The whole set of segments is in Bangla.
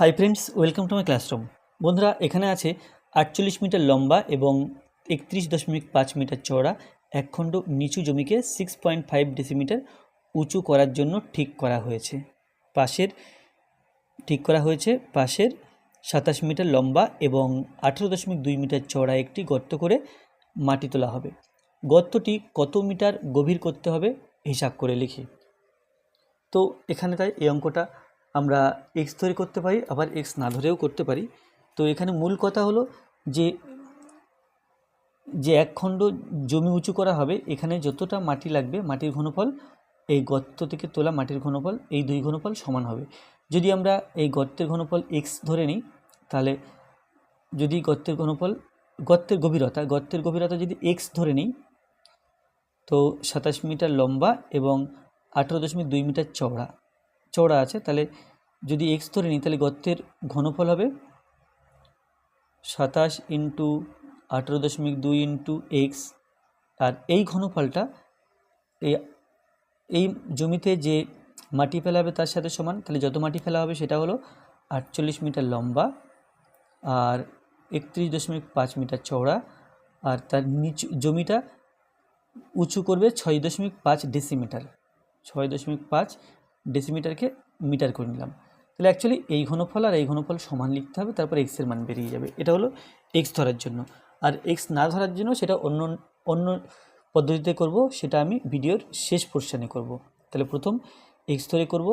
Hi friends, welcome to my classroom. বন্ধুরা, এখানে আছে আটচল্লিশ মিটার লম্বা এবং একত্রিশ দশমিক পাঁচ মিটার চওড়া, একখণ্ড নিচু জমিকে সিক্স পয়েন্ট ফাইভ ডেসিমিটার উঁচু করার জন্য ঠিক করা হয়েছে। পাশের, ঠিক করা হয়েছে পাশের সাতাশ মিটার লম্বা এবং আঠেরো দশমিক দুই মিটার চওড়া একটি গর্ত করে মাটি তোলা হবে। গর্তটি কত মিটার গভীর করতে হবে, হিসাব করে লিখি। তো এখানে তাই এই অঙ্কটা আমরা এক্স ধরে করতে পারি, আবার এক্স না ধরেও করতে পারি। তো এখানে মূল কথা হলো যে যে এক খণ্ড জমি উঁচু করা হবে, এখানে যতটা মাটি লাগবে, মাটির ঘনফল, এই গর্ত থেকে তোলা মাটির ঘনফল, এই দুই ঘনফল সমান হবে। যদি আমরা এই গর্তের ঘনফল এক্স ধরে নিই, তাহলে যদি গর্তের ঘনফল, গর্তের গভীরতা গর্তের গভীরতা যদি এক্স ধরে নিই, তো সাতাশ মিটার লম্বা এবং আঠেরো দশমিক দুই মিটার চওড়া। চওড়া আছে, তাহলে যদি এক্স ধরে নিই, তাহলে গর্তের ঘনফল হবে সাতাশ ইন্টু আঠেরো দশমিক দুই ইন্টু এক্স আর এই ঘনফলটা এই এই জমিতে যে মাটি ফেলা হবে তার সাথে সমান, তাহলে যত মাটি ফেলা হবে সেটা হলো আটচল্লিশ মিটার লম্বা আর একত্রিশ দশমিক পাঁচ মিটার চওড়া, আর তার নিচু জমিটা উঁচু করবে ছয় দশমিক পাঁচ ডেসিমিটার, ছয় দশমিক পাঁচ ডেসিমিটারকে মিটার করে নিলাম। তাহলে অ্যাকচুয়ালি এই ঘনফল আর এই ঘনফল সমান লিখতে হবে, তারপর এক্সের মান বেরিয়ে যাবে। এটা হলো এক্স ধরার জন্য। আর এক্স না ধরার জন্য সেটা অন্য অন্য পদ্ধতিতে করব, সেটা আমি ভিডিওর শেষ পোর্শনে করব। তাহলে প্রথম এক্স ধরে করব,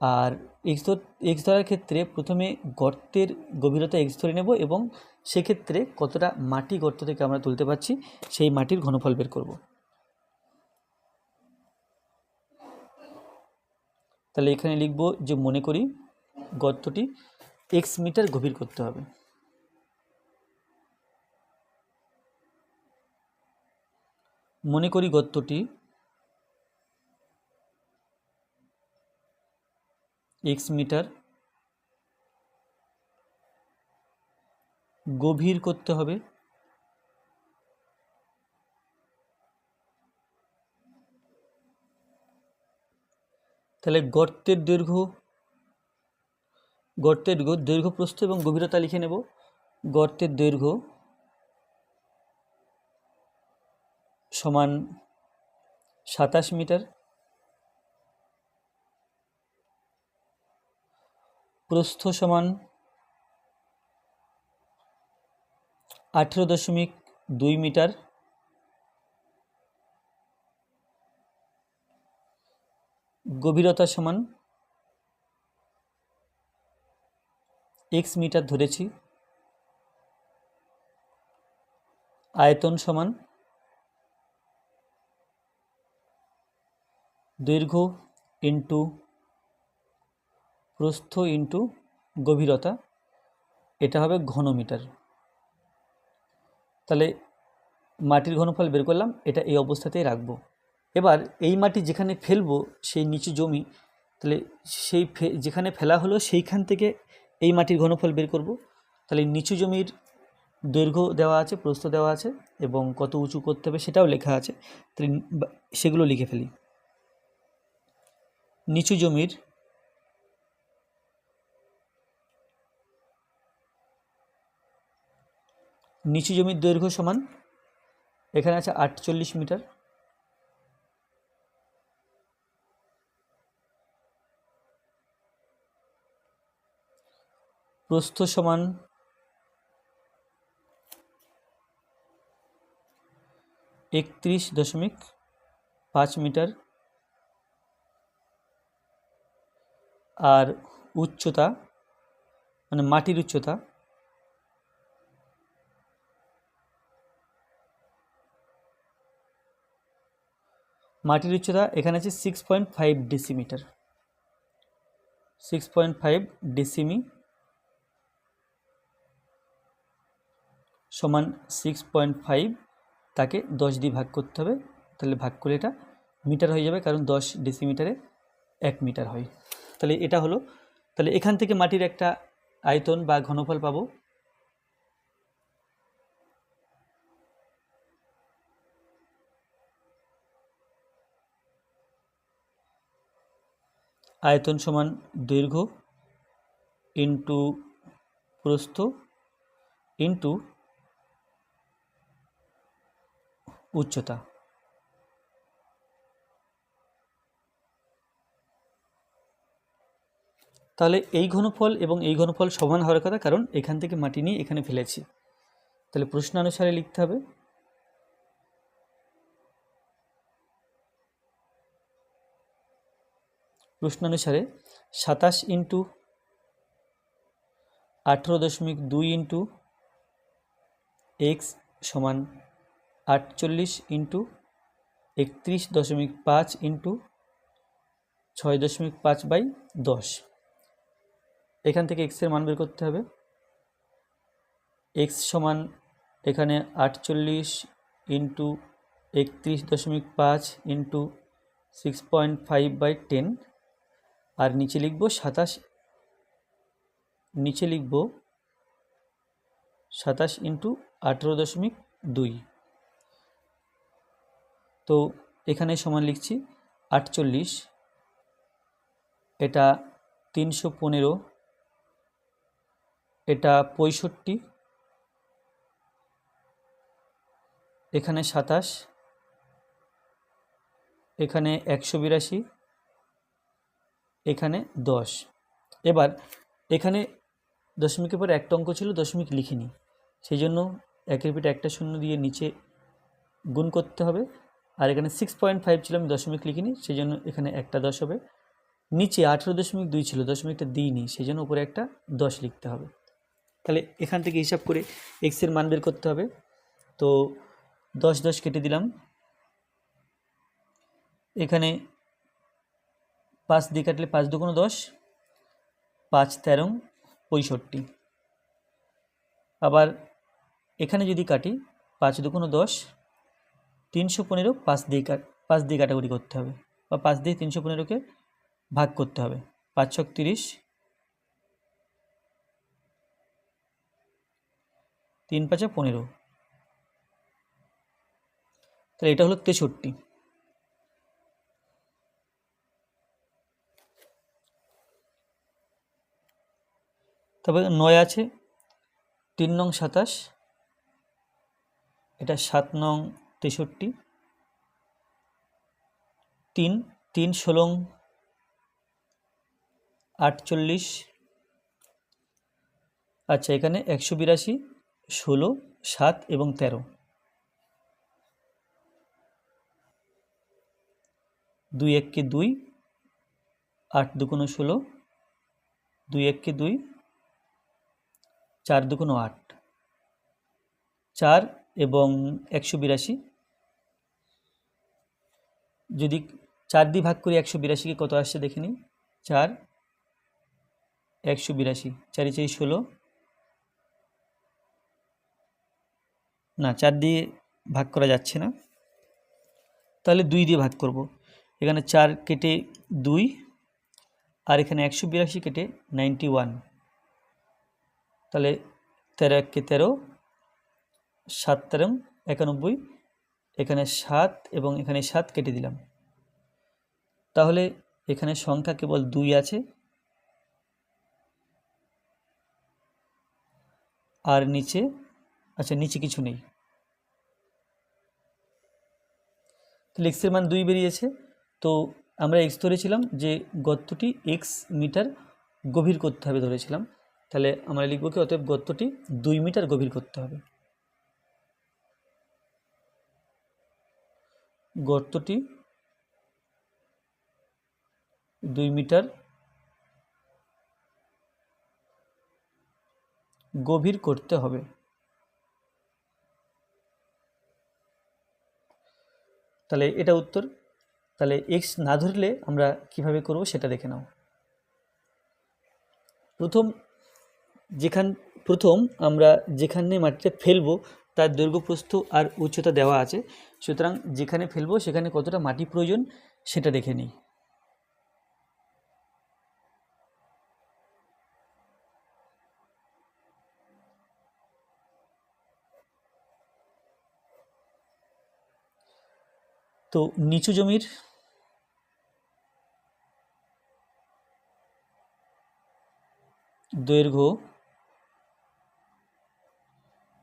আর এক্স এক্স ধরার ক্ষেত্রে প্রথমে গর্তের গভীরতা এক্স ধরে নেব এবং সেক্ষেত্রে কতটা মাটি গর্ত থেকে আমরা তুলতে পারছি, সেই মাটির ঘনফল বের করব। তাহলে এখানে লিখব যে মনে করি গর্তটি এক্স মিটার গভীর করতে হবে। মনে করি গর্তটি এক্স মিটার গভীর করতে হবে। তাহলে গর্তের দৈর্ঘ্য গর্তের দৈর্ঘ্য প্রস্থ এবং গভীরতা লিখে নেব। গর্তের দৈর্ঘ্য সমান সাতাশ মিটার। প্রস্থ সমান আঠেরো দশমিক দুই মিটার। গভীরতা সমান এক্স মিটার ধরেছি। আয়তন সমান দৈর্ঘ্য ইন্টু প্রস্থ ইন্টু গভীরতা। এটা হবে ঘনমিটার। তাহলে মাটির ঘনফল বের করলাম, এটা এই অবস্থাতেই রাখব। এবার এই মাটি যেখানে ফেলব সেই নিচু জমি, তাহলে সেই যেখানে ফেলা হলো সেইখান থেকে এই মাটির ঘনফল বের করব। তাহলে নিচু জমির দৈর্ঘ্য দেওয়া আছে, প্রস্থ দেওয়া আছে এবং কত উঁচু করতে হবে সেটাও লেখা আছে। তাহলে সেগুলো লিখে ফেলি। নিচু জমির নিচু জমির দৈর্ঘ্য সমান, এখানে আছে আটচল্লিশ মিটার। প্রস্থ সমান একত্রিশ দশমিক পাঁচ মিটার আর উচ্চতা মানে মাটির উচ্চতা মাটির উচ্চতা এখানে আছে six point five decimetre six point five ডেসিমি সমান সিক্স পয়েন্ট ফাইভ তাকে দশ দিয়ে ভাগ করতে হবে। তাহলে ভাগ করলে এটা মিটার হয়ে যাবে, কারণ দশ ডেসিমিটারে এক মিটার হয়। তাহলে এটা হলো, তাহলে এখান থেকে মাটির একটা আয়তন বা ঘনফল পাবো। আয়তন সমান দৈর্ঘ্য ইন্টু প্রস্থ ইন্টু উচ্চতা। তাহলে এই ঘনফল এবং এই ঘনফল সমান হওয়ার কথা, কারণ এখান থেকে মাটি নিয়ে এখানে ফেলেছি। তাহলে প্রশ্ন অনুসারে লিখতে হবে। প্রশ্ন অনুসারে সাতাশ ইন্টু আঠেরো দশমিক দুই ইন্টু এক্স সমান আটচল্লিশ ইন্টু একত্রিশ দশমিক পাঁচ ইন্টু ছয় দশমিক পাঁচ বাই দশ। এখান থেকে এক্সের মান বের করতে হবে। এক্স সমান এখানে আটচল্লিশ ইন্টু একত্রিশ দশমিক পাঁচ into six point five by ten. আর নিচে লিখব সাতাশ, নিচে লিখব সাতাশ ইন্টু আঠেরো দশমিক দুই। তো এখানে সমান লিখছি আটচল্লিশ, এটা তিনশো পনেরো, এটা পঁয়ষট্টি, এখানে সাতাশ, এখানে একশো বিরাশি, এখানে দশ। এবার এখানে দশমিকের পর একটা অঙ্ক ছিল, দশমিক লিখিনি। সেই জন্য একের পিঠে একটা শূন্য দিয়ে নিচে গুণ করতে হবে। আর এখানে সিক্স পয়েন্ট ফাইভ ছিল, আমি দশমিক লিখিনি সেই জন্য এখানে একটা দশ হবে। নিচে আঠেরো দশমিক দুই ছিল দশমিকটা দিইনি সেই জন্য উপরে একটা দশ লিখতে হবে। তাহলে এখান থেকে হিসাব করে এক্সের মান বের করতে হবে। তো দশ দশ কেটে দিলাম। এখানে পাঁচ দিয়ে কাটলে পাঁচ দুগুণ দশ, পাঁচ তেরো, পঁয়ষট্টি। আবার এখানে যদি কাটি, পাঁচ দুগুণ দশ তিনশো পনেরো পাঁচ দিয়ে পাঁচ দিয়ে কাটাকুটি করতে হবে বা পাঁচ দিয়ে তিনশো পনেরোকে ভাগ করতে হবে। পাঁচ ছক তিরিশ। তিন পাঁচে পনেরো। তাহলে এটা হলো তেষট্টি। তবে নয় আছে, তিন নং সাতাশ, এটা সাত নং তেষট্টি। তিন তিন ষোলো, আটচল্লিশ। আচ্ছা এখানে একশো বিরাশি, ষোলো, সাত এবং তেরো। দুই এককে দুই, আট দুগুণ ষোলো। দুই এককে দুই, চার দুগুণ আট। চার এবং একশো বিরাশি যদি চার দিয়ে ভাগ করি একশো বিরাশিকে কত আসছে দেখে নিই। চার, একশো বিরাশি। চারি চারি ষোলো। না, চার দিয়ে ভাগ করা যাচ্ছে না। তাহলে দুই দিয়ে ভাগ করব। এখানে চার কেটে দুই, আর এখানে একশো বিরাশি কেটে নাইনটি ওয়ান। তাহলে তেরো এককে তেরো, সাত তেরো, একানব্বই। এখানে সাত এবং এখানে সাত কেটে দিলাম। তাহলে এখানে সংখ্যা কেবল দুই আছে। আর নিচে আচ্ছা নিচে কিছু নেই। তাহলে এক্সের মান দুই বেরিয়েছে। তো আমরা এক্স ধরেছিলাম যে গর্তটি এক্স মিটার গভীর করতে হবে ধরেছিলাম। তাহলে আমরা লিখব কি, অতএব গর্তটি দুই মিটার গভীর করতে হবে। গর্তটি দুই মিটার গভীর করতে হবে। তাহলে এটা উত্তর। তাহলে এক্স না ধরলে আমরা কীভাবে করব সেটা দেখে নাও। প্রথম যেখান প্রথম আমরা যেখানে মাটিটা ফেলব তার দৈর্ঘ্য প্রস্থ আর উচ্চতা দেওয়া আছে। সুতরাং যেখানে ফেলব সেখানে কতটা মাটি প্রয়োজন সেটা দেখে নিই। তো নিচু জমির দৈর্ঘ্য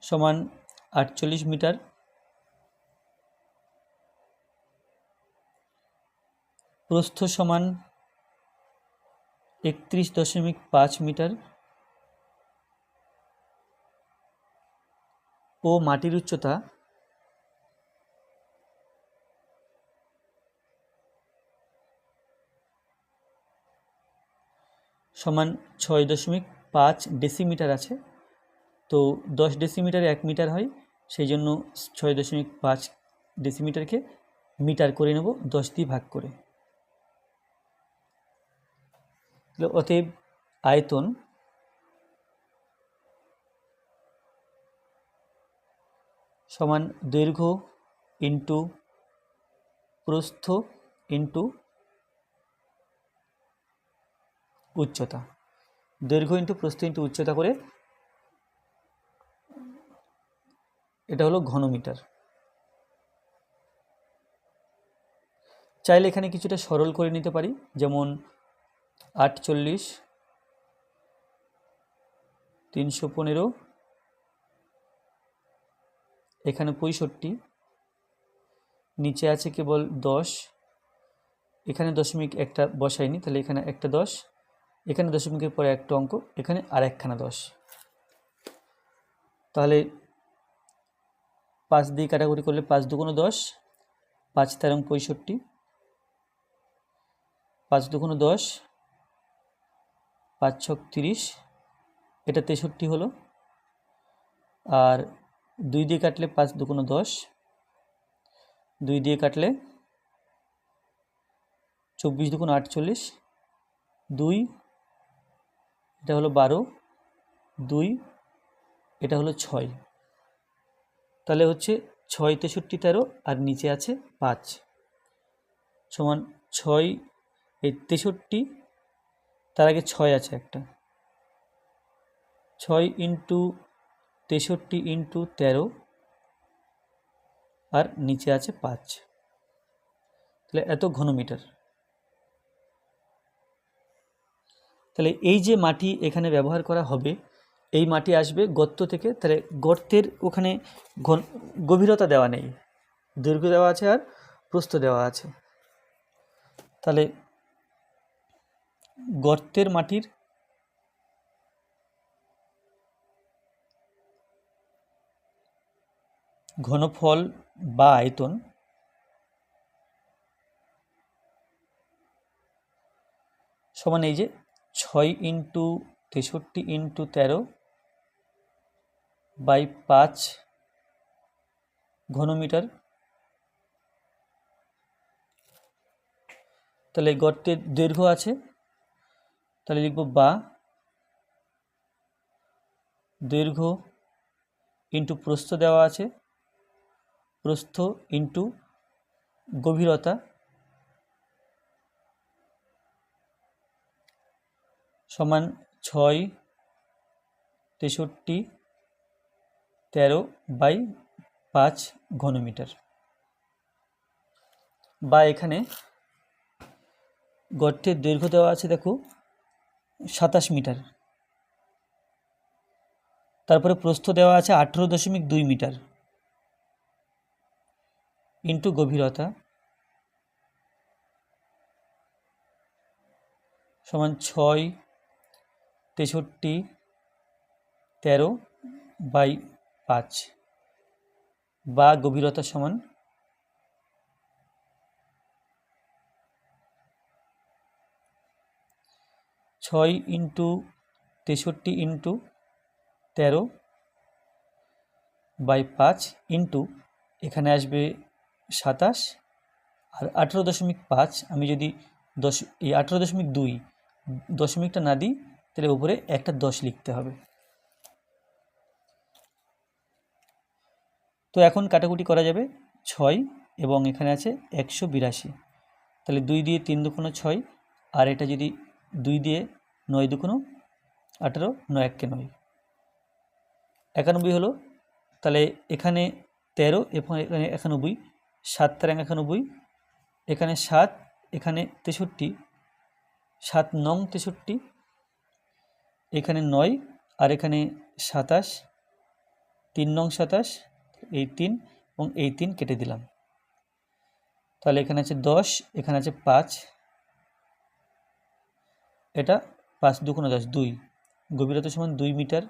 সমান আটচল্লিশ মিটার। প্রস্থ সমান একত্রিশ দশমিক পাঁচ মিটার। ও মাটির উচ্চতা সমান ছয় দশমিক পাঁচ ডেসিমিটার আছে। তো দশ ডেসিমিটারে এক মিটার হয়। সেই জন্য ছয় দশমিক পাঁচ ডেসিমিটারকে মিটার করে নেব, দশ দিয়ে ভাগ করে। অতএব আয়তন সমান দৈর্ঘ্য ইন্টু প্রস্থ ইন্টু উচ্চতা। দৈর্ঘ্য ইন্টু প্রস্থ ইন্টু উচ্চতা করে এটা হলো ঘনমিটার। চাইলে এখানে কিছুটা সরল করে নিতে পারি, যেমন আটচল্লিশ, তিনশো পনেরো, এখানে পঁয়ষট্টি, নিচে আছে কেবল দশ, এখানে দশমিক একটা বসাইনি, তাহলে এখানে একটা দশ, এখানে দশমিকের পরে একটা অঙ্ক, এখানে আর একখানা দশ। তাহলে পাঁচ দিয়ে কাটাকুটি করলে পাঁচ দুগুণ দশ, পাঁচ তেরং পঁয়ষট্টি, পাঁচ দুগুণ দশ, পাঁচ ছক তিরিশ, এটা তেষট্টি হলো। আর দুই দিয়ে কাটলে পাঁচ দুগুণ দশ, দুই দিয়ে কাটলে চব্বিশ দুগুণ আটচল্লিশ, দুই, এটা হলো বারো, দুই, এটা হলো ছয়। তাহলে হচ্ছে ছয় তেষট্টি তেরো আর নিচে আছে পাঁচ। সমান ছয়, এই তেষট্টি, তার আগে ছয় আছে একটা। ছয় ইন্টু তেষট্টি ইন্টু তেরো আর নিচে আছে পাঁচ। তাহলে এত ঘনমিটার। তাহলে এই যে মাটি এখানে ব্যবহার করা হবে এই মাটি আসবে গর্ত থেকে, তাহলে গর্তের ওখানে ঘন গভীরতা দেওয়া নেই। দৈর্ঘ্য দেওয়া আছে আর প্রস্থ দেওয়া আছে। তাহলে গর্তের মাটির ঘনফল বা আয়তন সমান এই যে ছয় ইন্টু তেষট্টি ইন্টু তেরো বাই পাঁচ ঘনমিটার। তাহলে গর্তের দৈর্ঘ্য আছে। তাহলে লিখব বা দৈর্ঘ্য ইন্টু প্রস্থ দেওয়া আছে। প্রস্থ ইন্টু গভীরতা। সমান ছয় তেষট্টি বাই পাঁচ ঘনমিটার। বা এখানে গর্তের দৈর্ঘ্য দেওয়া আছে দেখো সাতাশ মিটার। তারপরে প্রস্থ দেওয়া আছে আঠেরো দশমিক দুই মিটার। ইন্টু গভীরতা সমান ছয় তেষট্টি তেরো বাই পাঁচ বা গভীরতা সমান ছয় ইন্টু তেষট্টি ইন্টু তেরো বাই পাঁচ ইন্টু এখানে আসবে সাতাশ। আর আঠেরো দশমিক পাঁচ, আমি যদি দশ, এই আঠেরো দশমিক দুই দশমিকটা না দিই, তাহলে উপরে একটা দশ লিখতে হবে। তো এখন কাটাকুটি করা যাবে ছয় এবং এখানে আছে একশো বিরাশি। তাহলে দুই দিয়ে তিন দুকোনো ছয়, আর এটা যদি দুই দিয়ে নয় দুকোনো আঠেরো, নয় এককে নয়। একানব্বই হলো, তাহলে এখানে তেরো এবং এখানে একানব্বই, সাত তেরো একানব্বই, এখানে সাত, এখানে তেষট্টি, সাত নং তেষট্টি, এখানে নয়, আর এখানে সাতাশ, তিন নং সাতাশ এই তিন এবং এই তিন কেটে দিলাম। তাহলে এখানে আছে দশ, এখানে আছে পাঁচ। এটা পাঁচ দুগুণে দশ, দুই। গভীরতা সমান দুই মিটার।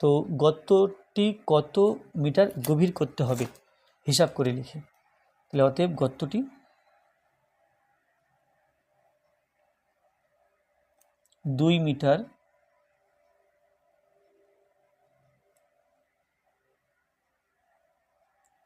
তো গর্তটি কত মিটার গভীর করতে হবে? হিসাব করে লিখে। তাহলে অতএব গর্তটি দুই মিটার